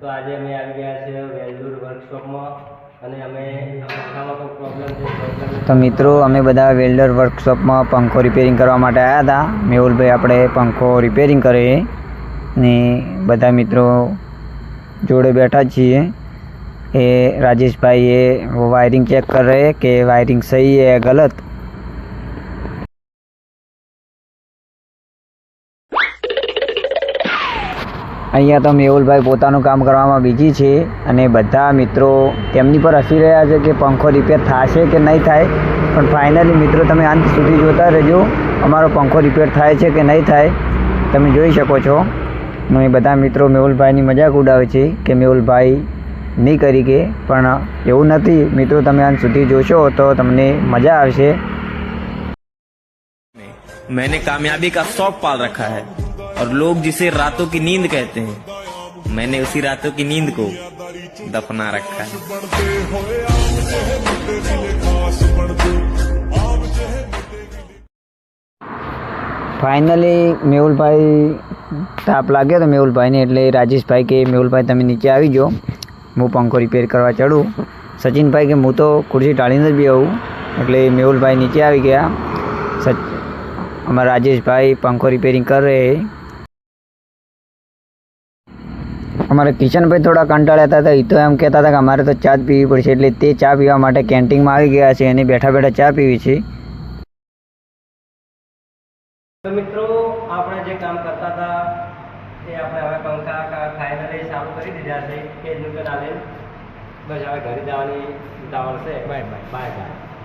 તો આજે અમે આવી ગયા છે વેલ્યુડ વર્કશોપમાં તો મિત્રો, અમે બધા વેલ્ડર વર્કશોપમાં પંખો રિપેરિંગ કરવા માટે આવ્યા હતા. મેહુલભાઈ આપણે પંખો રિપેરિંગ કરીએ ને બધા મિત્રો જોડે બેઠા છીએ. એ રાજેશભાઈ એ વાયરિંગ ચેક કરે કે વાયરિંગ સહી હે ગલત? અહીંયા તો મેહુલભાઈ પોતાનું કામ કરવામાં બીજી છે અને બધા મિત્રો તેમની પર હસી રહ્યા છે કે પંખો રિપેર થશે કે નહીં થાય. પણ ફાઇનલી મિત્રો તમે અંત સુધી જોતા રહેજો. અમારો પંખો રિપેર થાય છે કે નહીં થાય, તમે જોઈ શકો છો. અને બધા મિત્રો મેહુલભાઈની મજાક ઉડાવે છે કે મેહુલભાઈ નહીં કરી કે, પણ એવું નથી. મિત્રો, તમે અંત સુધી જોશો તો તમને મજા આવશે. મેં કામયાબી કા શોખ પાલ રખા હૈ. और लोग जिसे रातों की नींद कहते हैं मैंने उसी रातों की नींद को दफना रखा है ફાઇનલી મેહુલભાઈ તાપ લાગ્યો તો મેહુલભાઈને એટલે રાજેશભાઈ કે મેહુલભાઈ તમે નીચે આવી જાઓ હું પંખો રિપેર કરવા ચડું સચિનભાઈ કે હું તો ખુરશી ટાળીને જ બી આવું એટલે મેહુલભાઈ નીચે આવી ગયા સચ અમારા રાજેશભાઈ પંખો રિપેરિંગ કરે અમારા કિશનભાઈ થોડા કંટાળ્યા હતા એ તો એમ કહેતા હતા કે અમારે તો ચા જ પીવી પડશે એટલે તે ચા પીવા માટે કેન્ટીનમાં આવી ગયા છે અને બેઠા બેઠા ચા પીવી છે. મિત્રો આપણે જે કામ કરતા હતા એ આપણે હવે પંખા ફાઇનલી ચાલુ કરી દીધા છે કે ન્યૂટન આવીને બસ હવે ઘરે જવાની ઉતાવળ છે બાય બાય બાય બાય